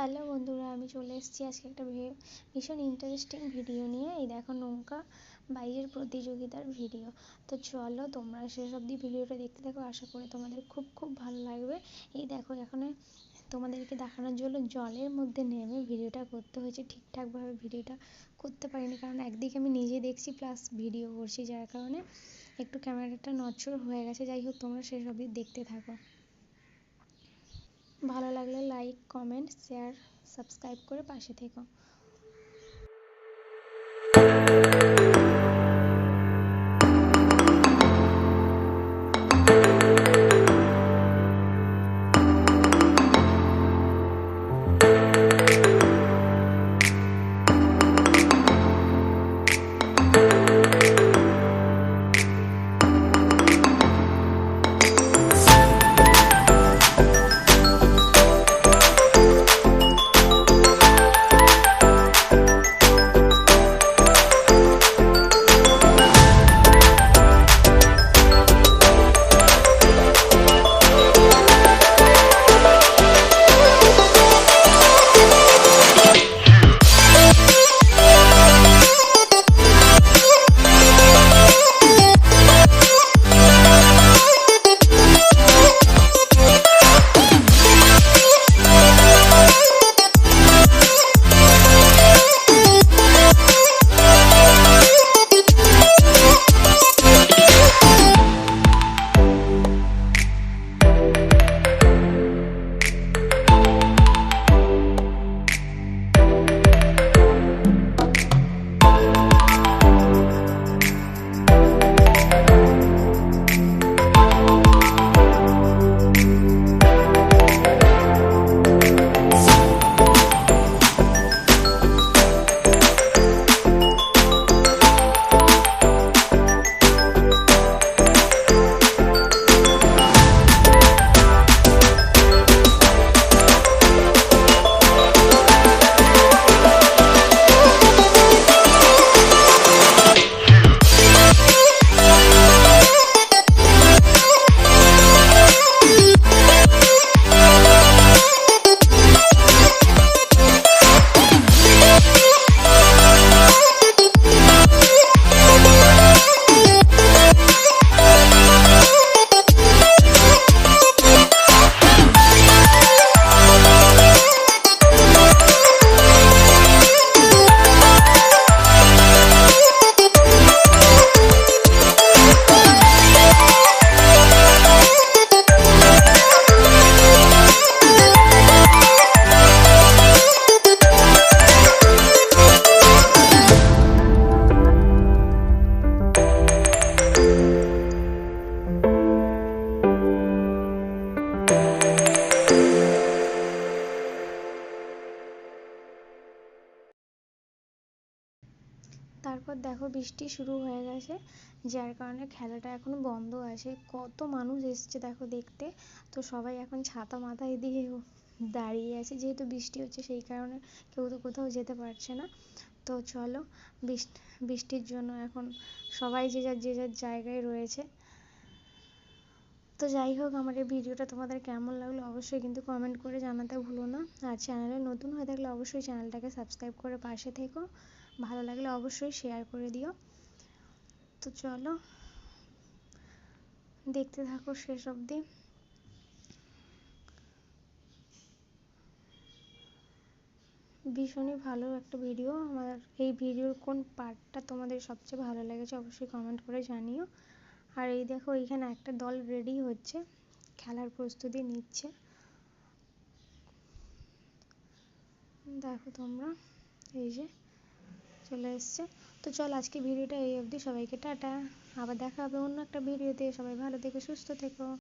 Hello বন্ধুরা, আমি চলে এসেছি আজকে একটা ভীষণ ইন্টারেস্টিং ভিডিও নিয়ে। এই দেখো নৌকা, বাইরের প্রতিযোগিতার ভিডিও তো চলো তোমরা শেষ অবধি ভিডিওটা দেখতে থাকো, আশা করি তোমাদের খুব খুব ভালো লাগবে। এই দেখো এখানে তোমাদেরকে দেখানোর জন্য জলের মধ্যে নেমে ভিডিওটা করতে হয়েছে। ঠিকঠাকভাবে ভিডিওটা করতে পারিনি, কারণ একদিকে আমি নিজে দেখছি প্লাস ভিডিও করছি, যার কারণে একটু ক্যামেরাটা নচ্ছর হয়ে গেছে। যাই হোক, তোমরা শেষ অবধি দেখতে থাকো। ভালো লাগলে লাইক কমেন্ট শেয়ার সাবস্ক্রাইব করে পাশে থেকো। তারপর দেখো বৃষ্টি শুরু হয়ে গেছে, যার কারণে খেলাটা এখনও বন্ধ আছে। কত মানুষ এসছে দেখো দেখতে, তো সবাই এখন ছাতা মাথায় দিয়ে দাঁড়িয়ে আছে। যেহেতু বৃষ্টি হচ্ছে, সেই কারণে কেউ তো কোথাও যেতে পারছে না। তো চলো বৃষ্টির জন্য এখন সবাই যে যার যে যার জায়গায় রয়েছে। তো যাই হোক, আমার এই ভিডিওটা তোমাদের কেমন লাগল অবশ্যই কিন্তু কমেন্ট করে জানাতে ভুলো না। আর চ্যানেলে নতুন হয়ে থাকলে অবশ্যই চ্যানেলটাকে সাবস্ক্রাইব করে পাশে থেকো। ভালো লাগলে অবশ্যই শেয়ার করে দিও। তো চলো, দেখতে থাকো শেষ অবধি। ভীষণই ভালো একটা ভিডিও আমার এই ভিডিওর কোন পার্টটা তোমাদের সবচেয়ে ভালো লেগেছে অবশ্যই কমেন্ট করে জানিও। আর এই দেখো এইখানে একটা দল রেডি হচ্ছে, খেলার প্রস্তুতি নিচ্ছে। দেখো তোমরা, এই যে। চলে এসছে। তো চল আজকে ভিডিওটা এই অবধি। সবাইকে টাটা। আবার দেখা হবে অন্য একটা ভিডিওতে সবাই ভালো থেকো, সুস্থ থেকো।